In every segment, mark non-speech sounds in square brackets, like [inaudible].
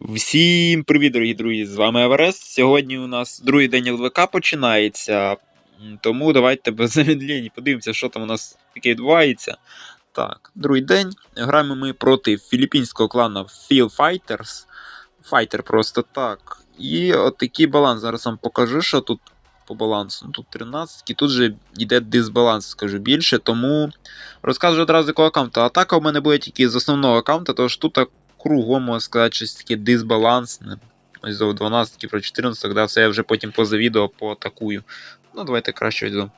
Всім привіт, дорогі друзі! З вами Еверест. Сьогодні у нас другий день ЛВК починається. Тому давайте без замедлень подивимося, що там у нас таке відбувається. Так, другий день. Граємо ми проти філіппінського клану Feel Fighters. Файтер просто так. І от такий баланс. Зараз вам покажу, що тут по балансу. Ну, Тут 13, і тут же йде дисбаланс, скажу більше. Тому розкажу одразу якого аккаунту. Атака у мене буде тільки з основного аккаунта, тож тут кругом, можна сказати, щось таке дисбалансне. Ось до 12 про 14, тоді все я вже потім поза відео поатакую. Ну, давайте краще до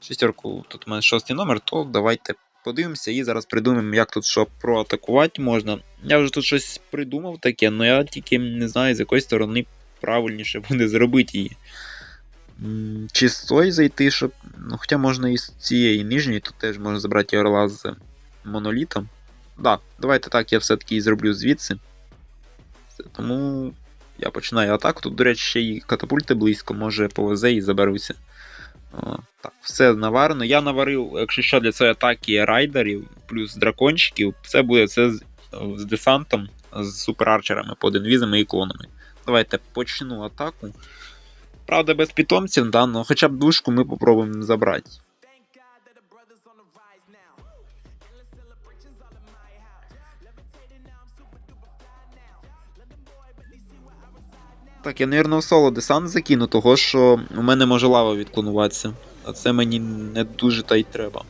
шестерку. Тут у мене шостий номер, то давайте подивимося і зараз придумаємо, як тут що проатакувати можна. Я вже тут щось придумав таке, але я тільки не знаю, з якої сторони правильніше буде зробити її. Чи з тої зайти, щоб. Ну, хоча можна і з цієї нижньої, тут теж можна забрати орла з монолітом. Да, давайте так, я все-таки і зроблю звідси. Тому я починаю атаку. Тут, до речі, ще й катапульти близько, може повезе і заберуся. О, так, все наварено. Я наварив, якщо що, для цієї атаки райдерів, плюс дракончиків. Це буде це з, з десантом, з суперарчерами, подинвізами і клонами. Давайте почну атаку. Правда, без питомців, да, но хоча б душку ми попробуємо забрати. Так, я, напевно, в соло десант закину, того що у мене може лава відклонуватися. А це мені не дуже та й треба.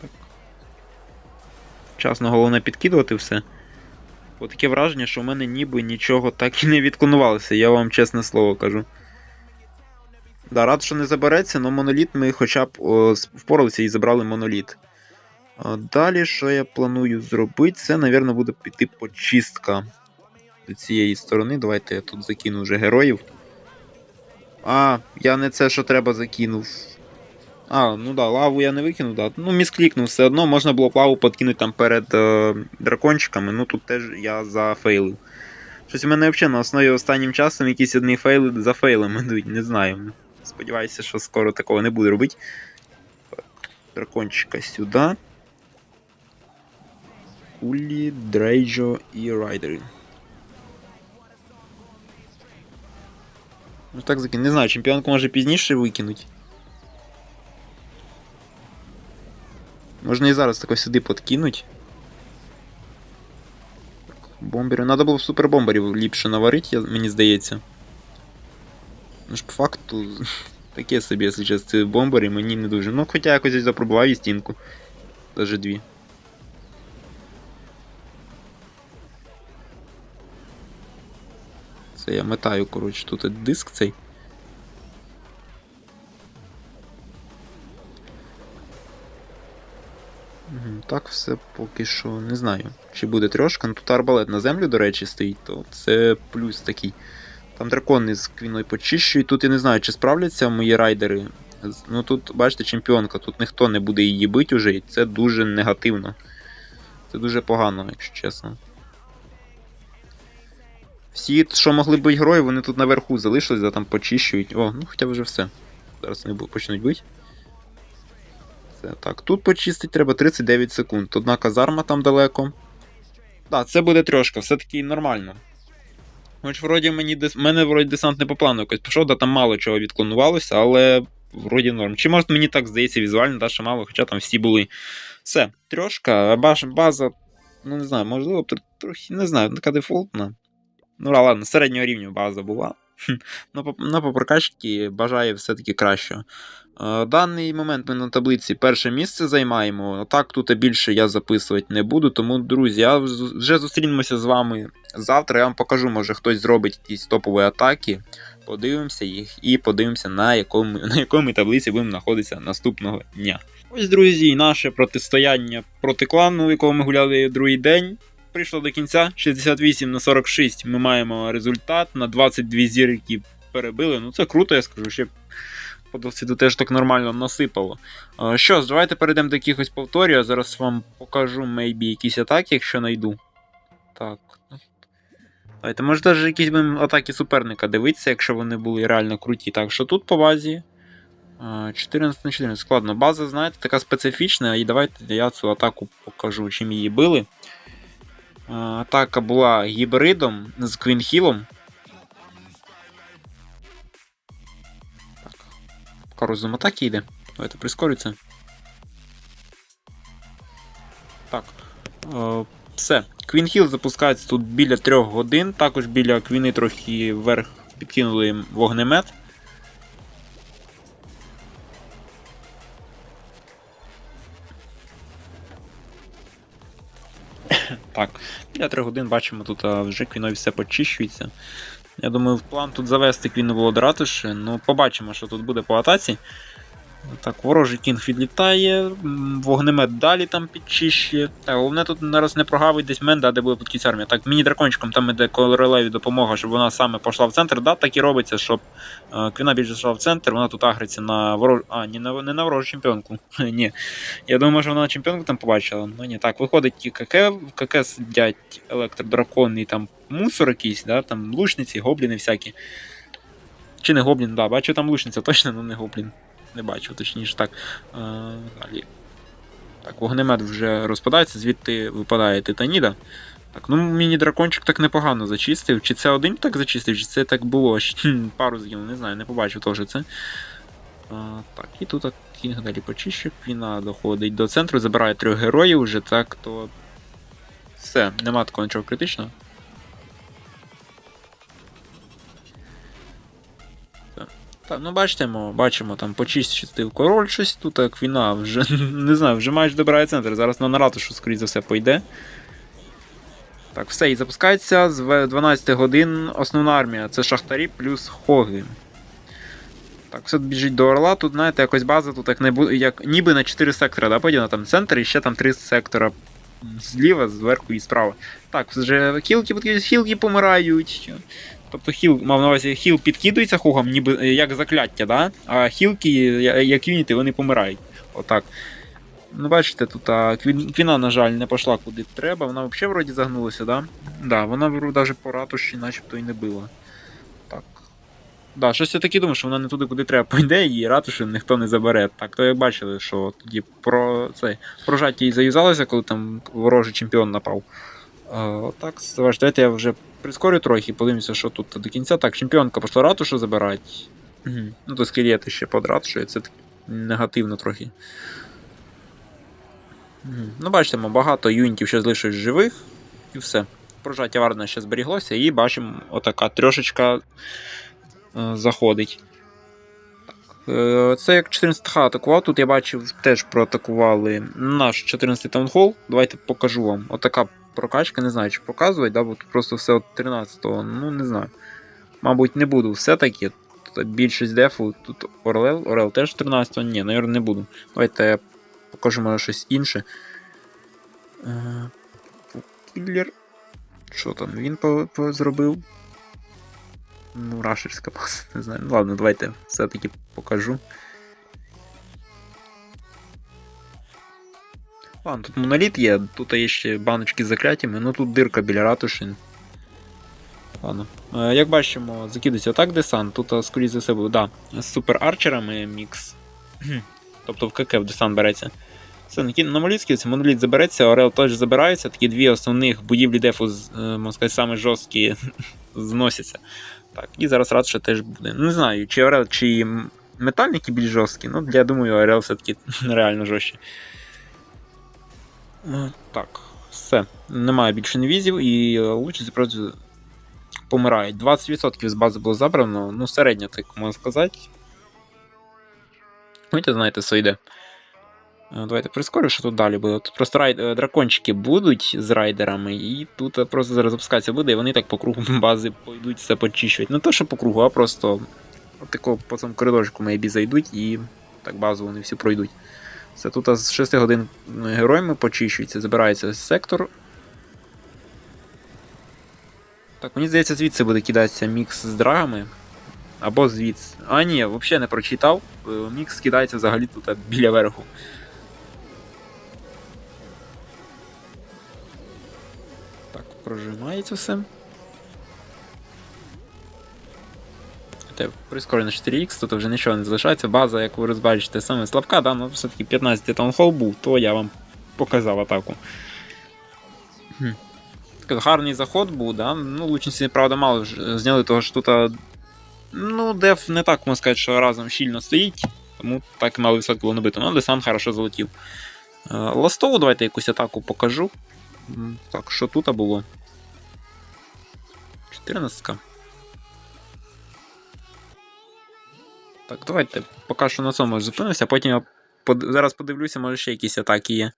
Так. Вчасно головне підкидувати все. Бо таке враження, що в мене ніби нічого так і не відклонувалося, я вам чесне слово кажу. Да, рад, що не забереться, але моноліт ми хоча б о, впоралися і забрали моноліт. Далі, що я планую зробити, це, напевно, буде піти почистка до цієї сторони. Давайте я тут закину вже героїв. А, я не це, що треба, закинув. А, ну да, лаву я не викинув, да. Ну, місклікнув все одно, можна було б лаву подкинути там перед е, дракончиками, ну тут теж я зафейлив. Щось у мене взагалі на основі останнім часом якісь одні фейли за фейлами йдуть, не знаю. Сподіваюся, що скоро такого не буде робити. Так, дракончика сюди. Улі, Дрейджо і Райдери. Ну так закинь. Не знаю, чемпіонку може пізніше викинуть. Можна і зараз тако сюди подкинуть. Так, Бомбери. Надо було супербомберів ліпше наварити, я- мені здається. Ну ж по факту таке собі, якщо чесно, ці бомбери мені не дуже. Ну, хоча якось запробував і стінку. Даже дві. Це я метаю, коротше, тут диск цей. Так, все поки що не знаю. Чи буде трьошка. Ну тут арбалет на землю, до речі, стоїть, то це плюс такий. Там дракони з квіною почищують. Тут я не знаю, чи справляться мої райдери. Ну тут, бачите, чемпіонка, тут ніхто не буде її бити уже, і це дуже негативно. Це дуже погано, якщо чесно. Всі, що могли бити герої, вони тут наверху залишились, да, там почищують. О, ну хоча б вже все. Зараз вони почнуть бити. Це так. Тут почистить треба 39 секунд. Одна казарма там далеко. Так, це буде трошка, все-таки нормально. Хоч вроді мені дес... мене вроді десант не по плану якось пішов, да там мало чого відклонувалося, але вроді норм. Чи може мені так здається візуально, да, що мало, хоча там всі були. Все, трошка, а баш... база, ну не знаю, можливо, тр- трохи, не знаю, така дефолтна. Ну, ладно, середнього рівня база була. Ну, по прокачці бажаю все-таки кращого. Е, Даний момент ми на таблиці перше місце займаємо. Так тут більше я записувати не буду. Тому, друзі, я вже зустрінемося з вами завтра. Я вам покажу, може хтось зробить якісь топові атаки. Подивимося їх і подивимося, на якому, [laughs] на якому таблиці будемо знаходитися наступного дня. Ось, друзі, наше протистояння проти клану, якого ми гуляли другий день. Прийшло до кінця 68 на 46. Ми маємо результат на 22 зірки перебили. Ну це круто, я скажу. Ще по досвіду теж так нормально насипало. Е, Що ж, давайте перейдемо до якихось повторів. Я зараз вам покажу, maybe, якісь атаки, якщо знайду. Так. Давайте, може навіть якісь будемо атаки суперника дивитися, якщо вони були реально круті. Так, що тут по базі? 14 на 14. Складно. База, знаєте, така специфічна, і давайте я цю атаку покажу, чим її били. Атака була гібридом з Квінхілом. Поки розум атаки йде. Давайте прискорюється. Так. Е, все. Квінхіл запускається тут біля 3 годин. Також біля квіни трохи вверх підкинули вогнемет. [coughs] Так, біля 3 годин бачимо, тут вже квінові все почищується. Я думаю, план тут завести квіну ще. Ну, побачимо, що тут буде по атаці. Так, ворожий кінг відлітає, вогнемет далі там підчищує. Так, головне тут зараз не прогавить десь Менда, де буде підкість армія. Так, міні-дракончиком там іде королеві допомога, щоб вона саме пішла в центр. Да, так і робиться, щоб е, Квіна більше йшла в центр, вона тут агриться на ворож... А, ні, на, не на ворожу чемпіонку. [laughs] ні. Я думаю, що вона чемпіонку там побачила. Ну ні, так, виходить КК, КК сидять електродракон і там мусор якийсь, да, там лучниці, гобліни всякі. Чи не гоблін, да, бачу там лучниця, [laughs] точно, але не гоблін. Не бачу, точніше так. Е, далі. Так, вогнемет вже розпадається, звідти випадає титаніда. Так, ну міні-дракончик так непогано зачистив. Чи це один так зачистив, чи це так було? Пару згинув, не знаю, не побачив теж це. А, так, і тут кінг далі почищив, Квіна доходить до центру, забирає трьох героїв вже, так, то. Все, нема такого нічого критичного. Так, ну бачимо, бачимо, там почистив король щось тут, а квіна вже [laughs] не знаю, вже майже добирає центр. Зараз на ратушу, скоріше за все, пойде. Так, все, і запускається з 12 годин основна армія. Це шахтарі плюс хоги. Так, все біжить до Орла. Тут, знаєте, якось база тут як не як ніби на 4 сектора, да, поділена там центр і ще там 3 сектора зліва, зверху і справа. Так, вже хілки, хілки помирають. Тобто хіл, мав на увазі, хіл підкидується хугом, ніби е, як закляття, да? а хілки, як юніти, вони помирають. Отак. Ну, бачите, тут а, квіна, на жаль, не пішла куди треба. Вона взагалі вроді загнулася, да? Да, вона навіть по ратуші начебто і не била. Так. Да, щось я таки думаю, що вона не туди, куди треба пойде, і ратуші ніхто не забере. Так, то як бачили, що тоді про цей прожаття і заюзалося, коли там ворожий чемпіон напав. А, так, давайте я вже прискорю трохи, подивимося, що тут до кінця. Так, чемпіонка пішла ратушу забирати. Угу. Ну, то скелети ще під ратушою, це так негативно трохи. Угу. Ну, бачимо, багато юнітів ще залишилось живих, і все. Прожаття Варна ще зберіглося, і бачимо, отака трьошечка е, заходить. Е, це як 14 х атакував. Тут я бачив, теж проатакували наш 14-й таунхол. Давайте покажу вам. Отака прокачка, не знаю, чи показувати, да, бо тут просто все от 13-го, ну не знаю. Мабуть, не буду все-таки. Більшість дефу, тут Орел, Орел теж 13-го, ні, навірно, не буду. Давайте я покажу може щось інше. Кіллер. Що там він зробив? Ну, рашерська паса, [laughs] не знаю. Ну ладно, давайте все-таки покажу. Ладно, тут моноліт є, тут є ще баночки з закляттями, ну тут дирка біля ратуші. Ладно. Е, як бачимо, закидується так десант, тут, скоріше за все, да, з супер арчерами мікс. тобто в КК в десант береться. Все, на це моноліт забереться, Орел теж забирається, такі дві основних будівлі дефу, е, можна сказати, саме жорсткі [laughs] зносяться. Так, і зараз ратуша теж буде. Не знаю, чи Орел, чи метальники більш жорсткі, ну я думаю, Орел все-таки [laughs] реально жорстче. Так, все. Немає більше інвізів і лучше просто помирають. 20% з бази було забрано, ну, середньо, так можна сказати. Ви знаєте, що йде. Давайте прискорю, що тут далі буде. Тут просто рай... дракончики будуть з райдерами, і тут просто зараз запускається буде, і вони так по кругу [laughs] бази пойдуть все почищувати. Не то, що по кругу, а просто от такого по цьому коридорчику мейбі зайдуть і так базу вони всі пройдуть. Це тут з 6 годин героями почищується, забирається сектор. Так, мені здається, звідси буде кидатися мікс з драгами. Або звідси. А, ні, взагалі не прочитав. Е, мікс кидається взагалі тут біля верху. Так, прожимається все. Те, Прискорено 4х, тут вже нічого не залишається. База, як ви розбачите, саме слабка, да, ну все-таки 15 таунхол був, то я вам показав атаку. Гарний заход був, да? Ну, лучниці, правда, мало зняли, того що тут. Ну, деф не так можна сказати, що разом щільно стоїть, тому так мало відсотки було набито. Ну, десант хорошо залетів. Ластову давайте якусь атаку покажу. Так, що тут було? 14. Так, давайте поки що на цьому зупинимося, потім я под... зараз подивлюся, може ще якісь атаки є.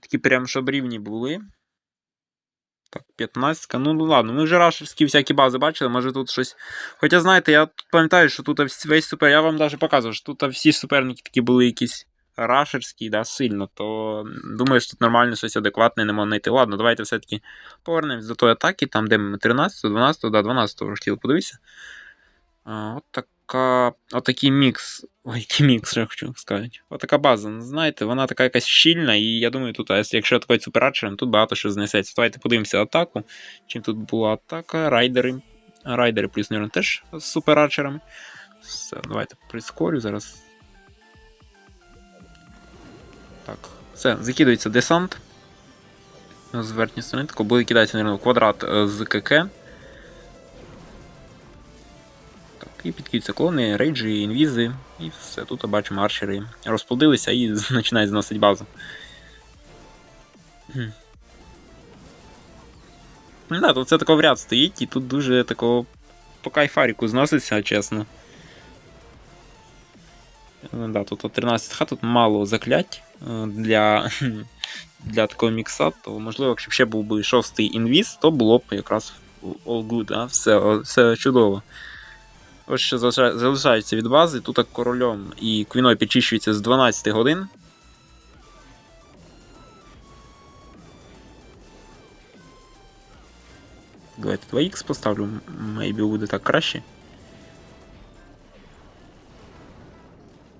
Такі прям, щоб рівні були. Так, 15. Ну, ну ладно, ми вже рашерські всякі бази бачили, може тут щось. Хоча, знаєте, я пам'ятаю, що тут весь супер. Я вам навіть показував, що тут всі суперники такі були якісь рашерські, да, сильно, то думаю, що тут нормально щось адекватне не можна знайти. Ладно, давайте все-таки повернемось до тої атаки, там, де ми 13, 12, да, 12 хотів подивитися. А, от така. Отакий мікс. Ой, який мікс, я хочу сказати. Отака база. ну, Знаєте, вона така якась щільна, і я думаю, тут, якщо такий суперарчером, тут багато що знесеться. Давайте подивимося атаку. Чим тут була атака, райдери. Райдери плюс, мабуть, теж з суперарчерами. Все, давайте прискорю зараз. Так, все, закидується десант. З верхньої сторони, тако буде кидатися, мабуть, квадрат е, з КК. І підкидаються клони, рейджі, інвізи, і все. Тут бачимо арчери розплодилися і починають зносити базу. Ну да, тут це тако в ряд стоїть, і тут дуже тако по кайфаріку зноситься, чесно. Ну Да, тут 13 х тут мало заклять е, для, [laughs] для такого мікса, то можливо, якщо б ще був би шостий інвіз, то було б якраз all good, а? все, все чудово. Ось що залишає- залишається від бази, тут так корольом і квіною підчищується з 12 годин. Давайте 2х поставлю, maybe буде так краще.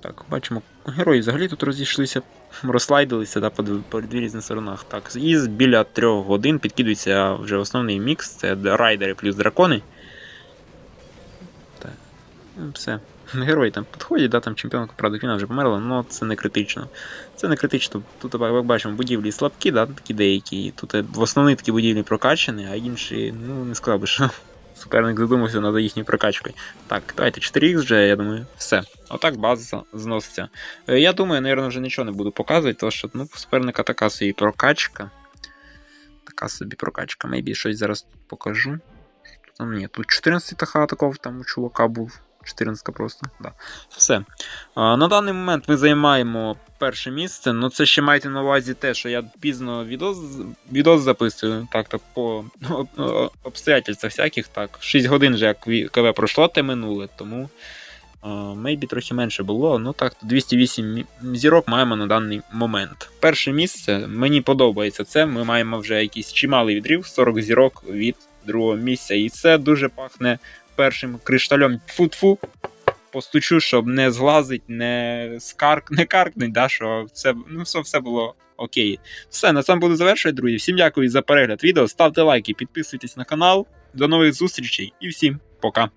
Так, бачимо, герої взагалі тут розійшлися, розслайдилися да, по, дв- по дві різних сторонах. Так, і біля 3 годин підкидується вже основний мікс, це райдери плюс дракони. Ну, все. Герої там підходять, да, там чемпіонка, правда, Квіна вже померла, але це не критично. Це не критично. Тут, як бачимо, будівлі слабкі, да, такі деякі. Тут е, в основні такі будівлі прокачані, а інші, ну, не сказав би, що [laughs] суперник задумався над їхньою прокачкою. Так, давайте 4х вже, я думаю, все. Отак база зноситься. Е, Я думаю, наверное, вже нічого не буду показувати, тому що ну, суперника така собі прокачка. Така собі прокачка. Maybe щось зараз покажу. Там ні, тут 14 таха такого там у чувака був. 14 просто. Да. Все. А, на даний момент ми займаємо перше місце. Ну це ще майте на увазі те, що я пізно відос, відос записую. Так, так по ну, обстоятельствах всяких. Так, 6 годин вже як КВ пройшло, те минуле, тому. Мейбі трохи менше було. Ну так, 208 зірок маємо на даний момент. Перше місце мені подобається це. Ми маємо вже якийсь чималий відрив, 40 зірок від другого місця. І це дуже пахне першим кришталем. Фу-фу. Постучу, щоб не зглазить, не скарк, не каркнуть, да, що це ну, все, все було окей. Все, на цьому буду завершувати, друзі. Всім дякую за перегляд відео. Ставте лайки, підписуйтесь на канал. До нових зустрічей і всім пока.